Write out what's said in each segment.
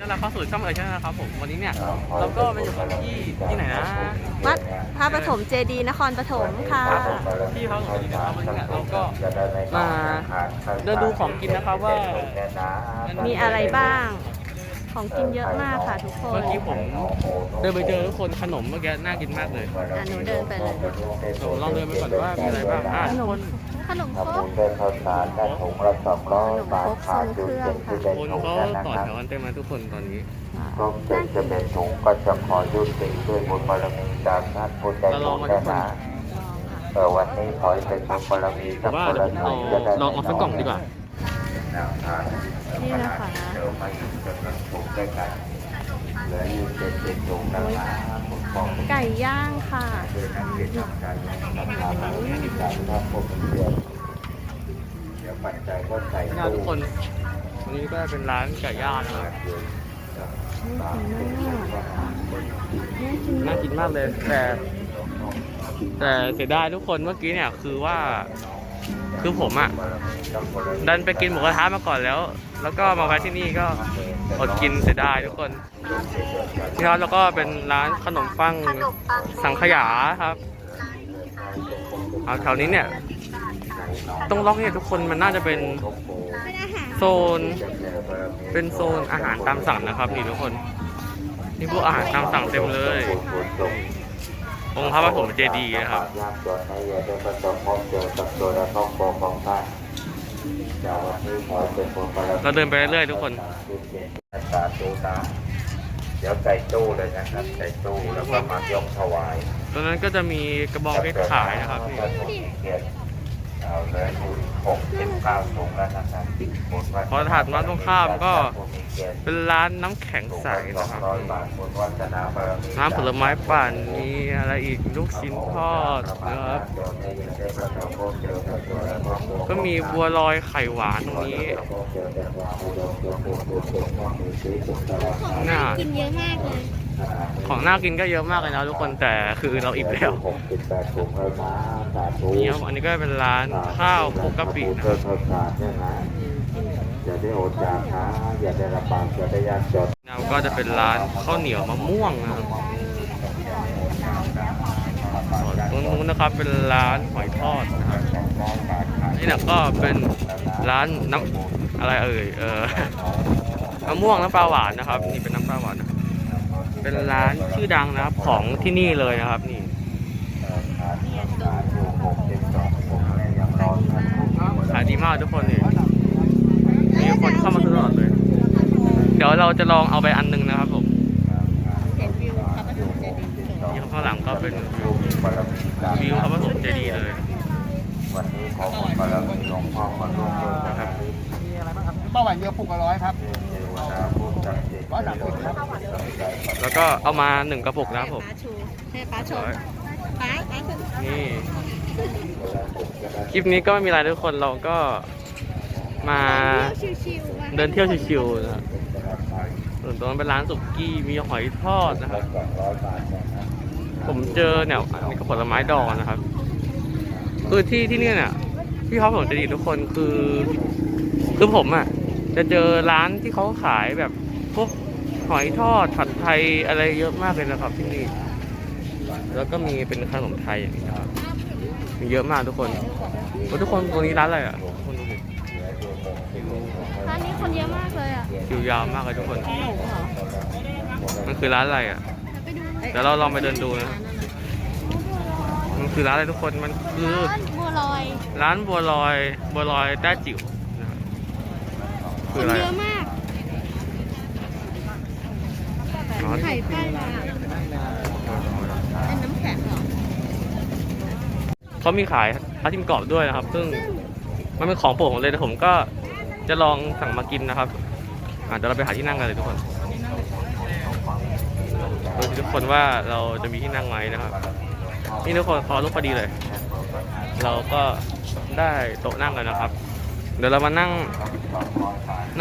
นั่นแหละเข้าสู่ช่องเอ๋ยใช่ไหมครับผมวันนี้เนี่ยเราก็มาอยู่กันที่ที่ไหนนะวัดพระปฐมเจดีย์นครปฐมค่ะที่เขาของที่นะครับวันนี้เนี่ยเราก็มาเดินดูของกินนะครับว่ามีอะไรบ้าง ของกินเยอะมากค่ะทุกคนเมื่อกี้ผมเดินไปเจอทุกคนขนมเมื่อกี้น่ากินมากเลยอะหนูเดินไปเลยเราลองเดินไปก่อนว่ามีอะไรบ้างอะทุกคนขนมครทำบุกญด้วยข้าวสารได้ถุงละสองร้อยบาทขาดอยู่เจ็ดที่ได้คนถุงเขานั้นนะต่อครัแถบวกันเต็มมาทุกคนตอนนี้ครบเจ็ดจะเป็นถุงก็จะขอยุติด้วยบุญบารมีจากท่านผู้ใจบุญและนะเออวันนี้ขอให้เป็นบุญบารมีแต่กับว่าคนเดี๋ยวละผมหเอานึ่งจะได้ลองเอาสักกล่องดีกว่าแนวทางนี่นะคะเดี๋ยวมาอยู่จนถึงถุงด้วยกันเหลืออยู่เจ็ดเป็นถุงนะคะผมบอกไก่ย่างค่ะด้วยนักเรียนทำการนะครับจากท่านผู้เป็นเดือนเดี๋ยวปัจจัยก็ใส่นี่ทุกคนวันนี้ก็เป็นร้านไก่ย่างนะครับน่ากินมากเลยแต่แต่เสียดายทุกคนเมื่อกี้เนี่ยคือว่า คือผมอะ ดันไปกินหมูกระทะมาก่อนแล้ว แล้วก็มาแวะที่นี่ก็อดกินเสียดายทุกคนที่ร้านแล้วก็เป็นร้านขนมปังสังขยาครับเอาแถวนี้เนี่ยตรงล็อกเนี่ยทุกคนมันน่าจะเป็นโซน เป็นโซนอาหารตามสั่งนะครับนี่ทุกคน นี่พวกอาหารตามสั่งเต็มเลย องค์พระปฐมเจดีย์นะครับยากจนให้อย่าได้ประสบพบเจอกับตัวและครอบครัวของท่านจากวันนี้ขอให้เป็นบุญบารมีเราเดินไปเรื่อยๆทุกคนสาธุนะเดี๋ยวใส่ตู้เลยนะครับใส่ตู้แล้วก็มายกถวายตรงนั้นก็จะมีกระบองเพชรขายนะครับนี่เอาเลยคุณหกสิบเก้าถุงแล้วนะครับบุญวัฒพอถัดมาตรงข้ามก็ เป็นร้านน้ำแข็งใสสอนะงครับร้อยบาทบุญวัฒนาบารมีน้ำผลไม้ปั่นมีอะไรอีกลูกชิ้นทอดนะครับก็มีบัวลอยไข่หวานตรงนี้น่ากินเยอะมากเลยของน่ากินก็เยอะมากเลยนะทุกคนแต่คือเราอิ่มแล้วหกสิบแปดถุงแล้วนะสาธุนี่ครับอันนี้ก็เป็นร้านข้าวคลุกกะปินะคเพื่รัอบ ข้าวสารเนี่ยนะอย่าได้อดอยากนะอย่าได้ลำบากอย่าได้ยากจนแล้วก็จะเป็นร้านข้าวเหนียวมะม่วงนะครับส่วนตรงนู้นนะครับเป็นร้านหอยทอดนะครับนี่นะก็เป็นร้านน้ำอะไรเอ่ยเออมะม่วงน้ำปลาหวานนะครับ นี่เป็นน้ำปลาหวานนะครับเป็นร้านชื่อดังนะครับของที่นี่เลยนะครับนี่ขายดีมากทุกคนนี่มี คนเข้ามาซื้อตลอดเลย เดี๋ยวเราจะลองเอาไปอันหนึงนะครับผมเห็นวิวพระปฐมเจดีย์ที่ข้างหลังก็เป็นวิวพระปฐมเจดีย์เลยวันนี้ขอบุญบารมีหลวงพ่อมาร่วมด้วยนะครับเป้าหวานเยอะปลุกละร้อยครับเทวดาผู้จักดิ์สิทธิ์ร้อยสามสิบครับแล้วก็เอามาหนึ่งกระปุกนะครับผมป้าชูให้ป้าชมป้าป้าชมนี่คลิปนี้ก็ไม่มีอะไรทุกคนเราก็ มาชิวๆเดินเที่ยวชิวๆนะครับส่วนตรงนั้นเป็นร้านสุกี้มีหอยทอดนะครับสองร้อยบาทเนี่ยนะผมเจอเนี่ยอันนี้ก็ผลไม้ดองนะครับ คือที่ที่เนี่ยเนี่ยที่เขาผมจะดีทุกคนคือคือผมอะจะเจอร้านที่เขาขายแบบพวกหอยทอดผัดไทยอะไรเยอะมากเลยนะครับที่นี่ แล้วก็มีเป็นขนมไทยอย่างนี้นะครับมีเยอะมากทุกคนโอ้ทุกคนตรงนี้ร้านอะไรอะทุกคนดูดิร้านนี้ คนเยอะมากเลยอะคิวยาวมากเลยทุกคนขนมเหรอมันคือร้านอะไรอะไปดูเดี๋ยวเราลองไปเดินดูนะ มันคือร้านอะไรทุกคน มันคือ ร้านบัวลอย ร้านบัวลอย บัวลอยแต้จิ๋วนะครับคคือนอะไรเยอะมากอ๋อไข่ป้ายมาเป็นน้ำแข็งเหรอเขามีขายทับทิมกรอบด้วยนะครับ ซึ่งมันเป็นของโปรดผมเลยแต่ผมก็ จะลองสั่งมากินนะครับอะเดี๋ยวเราไปหาที่นั่งกันเลยทุกคนดูทุกคนว่าเราจะมีที่นั่งไหมนะครับ นี่ทุกคนขอรูปพอดีเลย เราก็ได้โต๊ะนั่งกันนะครับ เดี๋ยวเรามานั่ง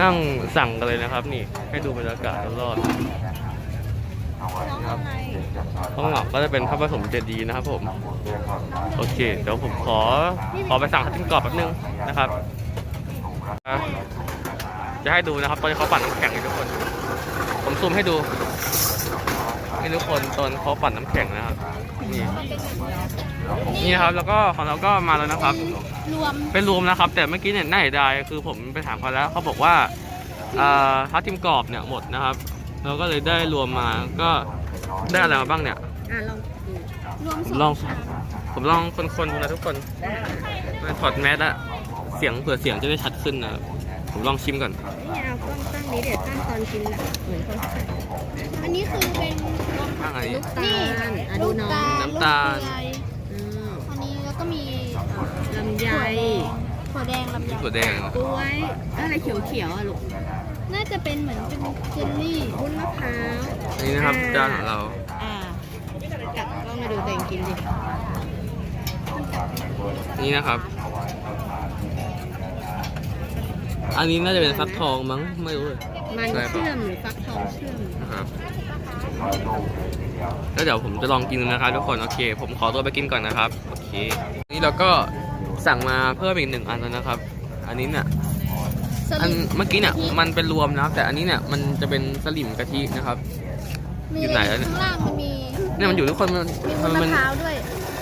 นั่งสั่งกันเลยนะครับ นี่ให้ดูบรรยากาศรอบๆครับข้างหลังก็จะเป็นพระปฐมเจดีย์นะครับผม โอเค เดี๋ยวผมขอขอไปสั่งข้าวจิ้มกรอบแป๊บนึงนะครับ จะให้ดูนะครับ ตอนนี้เขาปั่นน้ำแข็งอยู่ทุกคนซูมให้ดู ให้ทุกคนตอนเขาปั่นน้ำแข็งนะครับ นี่ นี่นะครับ แล้วก็ของเราก็มาแล้วนะครับ รวม เป็นรวมนะครับ แต่เมื่อกี้เนี่ยน่าเสียดายคือผมไปถามเขาแล้ว เขาบอกว่าอ่าทับทิมกรอบเนี่ยหมดนะครับ เราก็เลยได้รวมมา ก็ได้อะไรมาบ้างเนี่ยอะลองดูรวมผมลอง ผมลองคนๆดูนะทุกคนมาถอดแมสอะเสียงเผื่อเสียงจะได้ชัดขึ้นนะครับ ผมลองชิมก่อน นี่เอากล้องตั้งนี้เดี๋ยวตั้งตอนกินนะเหมือนเขาใส่อันนี้คือเป็นบ้างอะไร ลูกตาลอะดูน้องน้ำตาล ลูกเกลืออืมอันนี้แล้วก็มีลำไยถั่วแดงลำไยถั่วแดงกล้วยอะไรเขียวๆอะลูกน่าจะเป็นเหมือนเป็นเจลลี่วุ้นมะพร้าว นี่นะครับจานของเรา อ่ากัดกล้องมาดูตัวเองกินดิ นี่นะครับ อันนี้น่าจะเป็นฟักทองมั้งไม่รู้เลยมันเชื่อมหรือฟักทองเชื่อมนะครับแล้วเดี๋ยวผมจะลองกินดูนะครับทุกคนโอเค ผมขอตัวไปกินก่อนนะครับโอเคนี่เราก็สั่งมาเพิ่มอีกหนึ่งอันแล้วนะครับ อันนี้เนี่ยสอันลิดเมื่อกี้เนี่ยมันเป็นรวมนะครับ แต่อันนี้เนี่ยมันจะเป็นสลิมกะทินะครับมีอยู่ไหนแล้วเนี่ยข้างล่างมันมีเนี่ยมันอยู่ทุกคนมันมีวุ้มันนมะมันพร้าวด้วย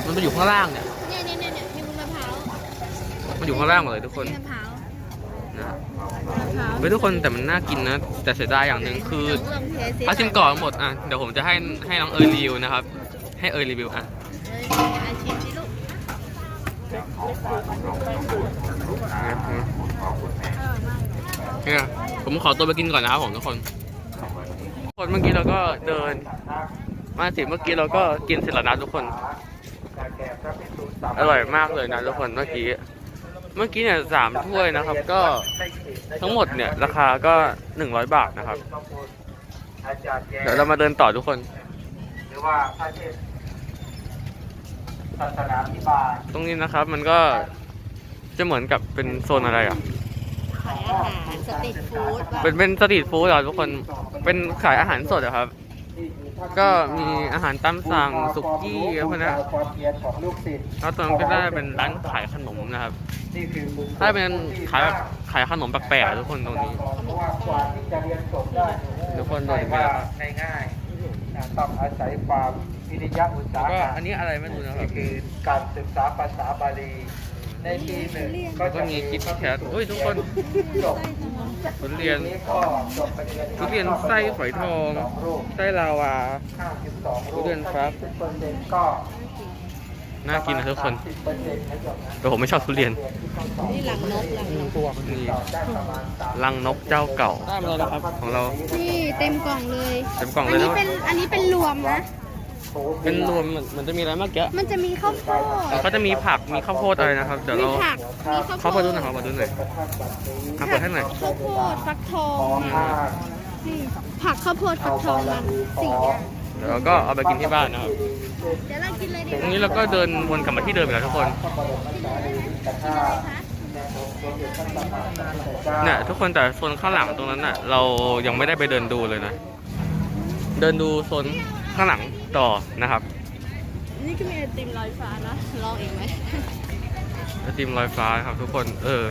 มันไปอยู่ข้างล่างเนี่ยเนี่ยเนี่ยเนี่ยเนี่ยมีวุ้นมะพร้าวมันอยู่ข้างล่างหมดเลยทุกคนมีมะพร้าว นะมะพร้าวเฮ้ยทุกคนแต่มันน่ากินนะ แต่เสียดายอย่างหนึ่งคือลอาชิมก่อนหมดอะเดี๋ยวผมจะให้ให้น้องเอิร์รีวิวนะครับ ให้เอิร์รีวิวอะเอ้ยอาชิมสิลูกเนี่ยผมขอตัวไปกินก่อนนะครับผมทุกคนทุกคนเมื่อกี้เราก็เดิน มาถึงเมื่อกี้เราก็กินเสร็จแล้วนะทุกคน อร่อยมากเลยนะทุกคนเมื่อกี้ เมื่อกี้เนี่ยสามถ้วยนะครับ ก็ทั้งหมดเนี่ยราคาก็หนึ่งร้อยบาทนะครับ เดี๋ยวเรามาเดินต่อทุกคน หรือว่าพระเทศศาสนาพิบาลตรงนี้นะครับมันก็จะเหมือนกับเป็นโซนอะไรอะ ขายอาหารสตรีทฟู้ดว่ะเป็นเป็นสตรีทฟู้ดเหรอทุกคน เป็นขายอาหารสดเหรอครับ ก็มีอาหารตามสั่งสุกี้พวกนี้ความเพียรของลูกศิษย์แล้วตรงนั้นก็ได้เป็นร้านขายขนมนะครับนี่คือบุญถ้าเป็นขายแบบขายขนมแปลกๆทุกคนตรงนี้เพราะว่ากว่าที่จะเรียนจบได้ทุกคนโดไม่ยว่าง่ายๆนะต้องอาศัยความวิริยะอุตสาหก็กรรมอันนี้อะไรไม่รู้นะครันี่บคือการศึกษาภาษาบาลีในปีหนึ่งก็ก็จะมีคิดแคทอุ้ยทุกคนจบ ทุเรียนนี้ก็จบไปเรียนทุเรียนไส้ฝอยทองสองรูปไส้ลาวาห้าสิบสองรูปทุเรียนฟักสิบเปอร์เซ็นต์ก็น่ากินนะทุกคนสิบเปอร์เซ็นต์นะโยมนะแต่ผมไม่ชอบทุเรียน นี่หลังนกหลังนกนี่ได้ประมาณสามลังนกเจ้าเก่า ได้มาแล้วนะครับ ของเรา นี่เต็มกล่องเลย เต็มกล่องอัเลยนนี้นะเป็น อันนี้เป็นรวมนะ เป็นรวมเหมือนเหมือนจะมีอะไรเมื่อกี้มันจะมีข้าวโพดเขาจะมีผักมีข้าวโพดอะไรนะครับเดี๋ยวมีเราผักมีข้าวโพเขาดเปิดดูหน่อยเขาเปิดดูหน่อยเอาเปิดให้หน่อยข้าวโพดฟักทองนี่ผักข้าวโพดฟักทองมันสี่อย่างเดี๋ยวเราก็เอาไปกินที่บ้านนะครับเดี๋ยวเรากินเลยดีตรงนี้เราก็เดินวนกลับมาที่เดิมอีกแล้วทุกคนเนี่ยทุกคนแต่โซนข้างหลังตรงนั้นน่ะ เรายังไม่ได้ไปเดินดูเลยนะเดินดูโซนข้างหลัง ต่อนะครับ นี่ก็มีไอติมลอยฟ้านะลองอีกไหมไอติมลอยฟ้าครับ ทุกคน เออ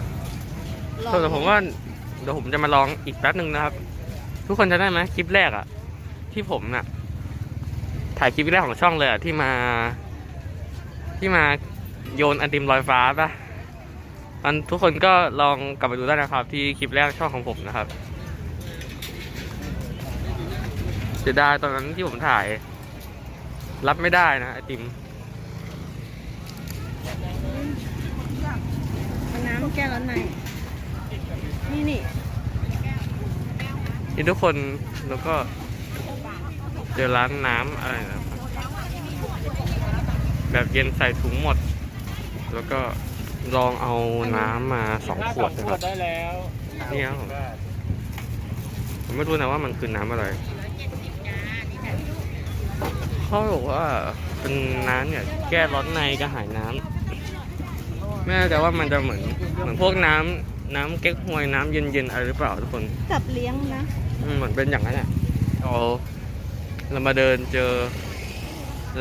ลองแต่ผมว่าเดี๋ยวผมจะมาลองอีกแป๊บหนึ่งนะครับ ทุกคนจะได้ไหมคลิปแรกอะที่ผมน่ะ ถ่ายคลิปแรกของช่องเลยอะที่มา ที่มาโยนไอติมลอยฟ้าปะมันทุกคนก็ลองกลับไปดูได้นะครับ ที่คลิปแรกช่องของผมนะครับเสียดายตอนนั้นที่ผมถ่าย รับไม่ได้นะไอติมเอาน้ำแก้ร้อนในนี่นี่นี่ทุกคนแล้วก็เจอร้านน้ำอะไรนะแบบเย็นใส่ถุงหมด แล้วก็ลองเอาน้ำมาสองขวดนะครับได้แล้วนี่ครับผมผมไม่รู้นะว่ามันคือน้ำอะไร เขาบอกว่าเป็นน้ำเนี่ยแก้ร้อนในกระหายน้ำไม่แน่ใจว่ามันจะเหมือนเหมือนพวกน้ำน้ำเก๊กฮวยน้ำเย็นๆอะไรหรือเปล่าทุกคนจับเลี้ยงนะอืมเหมือนเป็นอย่างนั้นอะเราเรามาเดินเจอ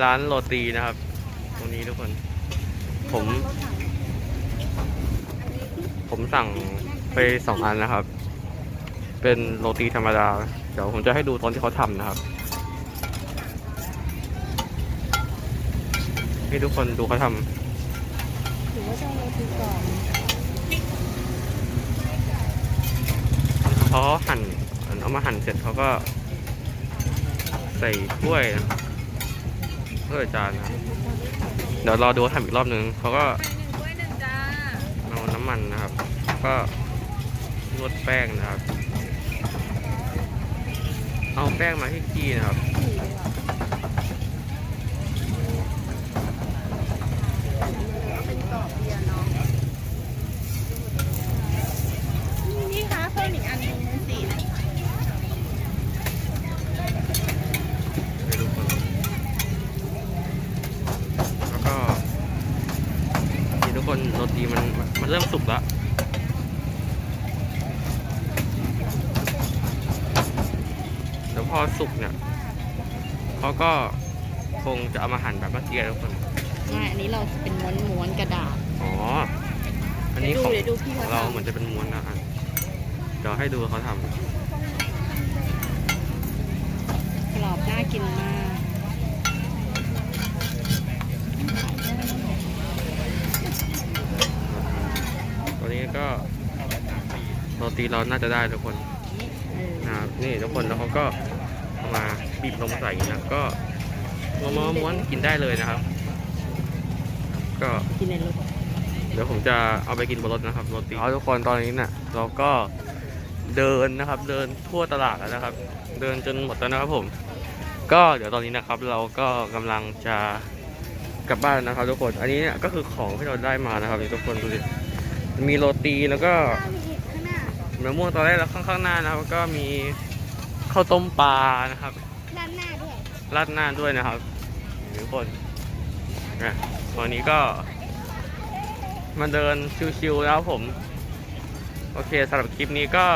ร้านโรตีนะครับ ตรงนี้ทุกคน ผม ผมสั่งไปสองอันนะครับ เป็นโรตีธรรมดา เดี๋ยวผมจะให้ดูตอนที่เขาทำนะครับ ให้ทุกคนดูเขาทำหรือว่าจะเอาไปก่อนเขาหั่นเอามาหั่นเสร็จเขาก็ ใส่ถ้วยนะครับถ้วยจานนะเดี๋ยวรอดูเขาทำอีกรอบนึงเขาก็เอาน้ำมันนะครับ ก็นวดแป้งนะครับ เอาแป้งมาที่ขี้นะครับ นี่คะเพิ่มอีกอันหนึงเป็นสีนะให้ทุกคนแล้วก็นี่ทุกคนโรตีมันมันเริ่มสุกแล้วแล้วพอสุกเนี่ยเขาก็คงจะเอามาหั่นแบบเมื่อกี้ทุกคน ไม่อันนี้เราเป็นม้วนม้วนๆกระดาษ อ๋อ อันนี้ของเดี๋ยวดูพี่ขเขาองเราทำ เหมือนจะเป็นม้วนนะอะเดี๋ยวให้ดูเขาทกรอบน่ากินมากำตัวนี้ก็โรตีเราน่าจะได้ทุกคนเออนะครับนี่ทุกคนแล้วเขาก็เอามาบีบลงมาใส่อย่างนี้นะก็ม้วนม้วนม้วนกินได้เลยนะครับ ก็กินในรถเดี๋ยวผมจะเอาไปกินบนรถนะครับโรตีเอาทุกคนตอนนี้เนี่ยเราก็เดินนะครับ เดินทั่วตลาดแล้วนะครับ เดินจนหมดแล้วนะครับผม ก็เดี๋ยวตอนนี้นะครับ เราก็กำลังจะกลับบ้านนะครับ ทุกคน อันนี้เนี่ยก็คือของที่เราได้มานะครับนี่ทุกคนดูดิมีโรตีแล้วก็มีอีกข้างหน้ามะม่วงตอนแรกแล้วข้างๆหน้านะครับก็มีข้าวต้มปลานะครับด้านหน้าด้วยราดหน้าด้วยนะครับทุกคน นะวันนี้ก็มาเดินชิวๆแล้วผม โอเคสำหรับคลิปนี้ก็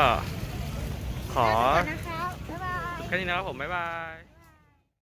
ขอนะครับบ๊ายบายแค่นี้นะครับผม บ๊ายบาย